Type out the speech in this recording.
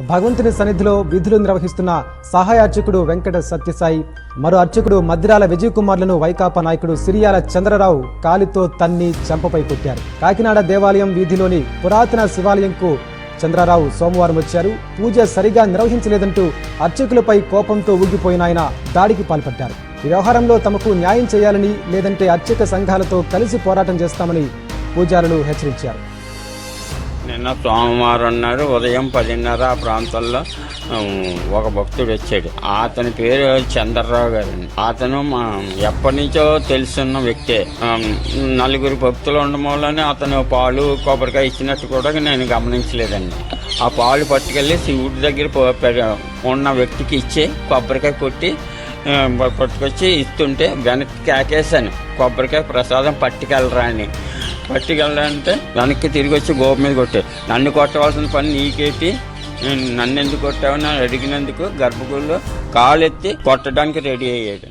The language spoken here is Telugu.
భగవంతుని సన్నిధిలో విధులు నిర్వహిస్తున్న సహాయ అర్చకుడు వెంకట సత్యసాయి మరో అర్చకుడు మద్దిరాల విజయ్ కుమార్లను వైకాపా నాయకుడు సిరియాల చంద్రరావు కాలితో తన్ని చెంపపై కొట్టారు. కాకినాడ దేవాలయం వీధిలోని పురాతన శివాలయంకు చంద్రరావు సోమవారం వచ్చారు. పూజ సరిగా నిర్వహించలేదంటూ అర్చకులపై కోపంతో ఊగిపోయిన ఆయన దాడికి పాల్పడ్డారు. ఈ వ్యవహారంలో తమకు న్యాయం చేయాలని లేదంటే అర్చక సంఘాలతో కలిసి పోరాటం చేస్తామని పూజారులు హెచ్చరించారు. నిన్న సోమవారం నాడు ఉదయం పదిన్నర ఆ ప్రాంతంలో ఒక భక్తుడు వచ్చాడు. అతని పేరు చంద్రరావు గారు. అతను మా ఎప్పటి నుంచో తెలుసున్న వ్యక్తే. నలుగురు భక్తులు ఉండడం వల్లనే అతను పాలు కొబ్బరికాయ ఇచ్చినట్టు కూడా నేను గమనించలేదండి. ఆ పాలు పట్టుకెళ్ళి శివుడి దగ్గర ఉన్న వ్యక్తికి ఇచ్చి కొబ్బరికాయ కొట్టి పట్టుకొచ్చి ఇస్తుంటే వెనక్కి కేకేశాను. కొబ్బరికాయ ప్రసాదం పట్టుకెళ్ళరా అని పట్టుకెళ్ళాలంటే వెనక్కి తిరిగి వచ్చి గోపు మీద కొట్టాడు నన్ను కొట్టవలసిన పని నీకేటి? నన్ను ఎందుకు కొట్టావని అడిగినందుకు గర్భగుడిలో కాలు ఎత్తి కొట్టడానికి రెడీ అయ్యాడు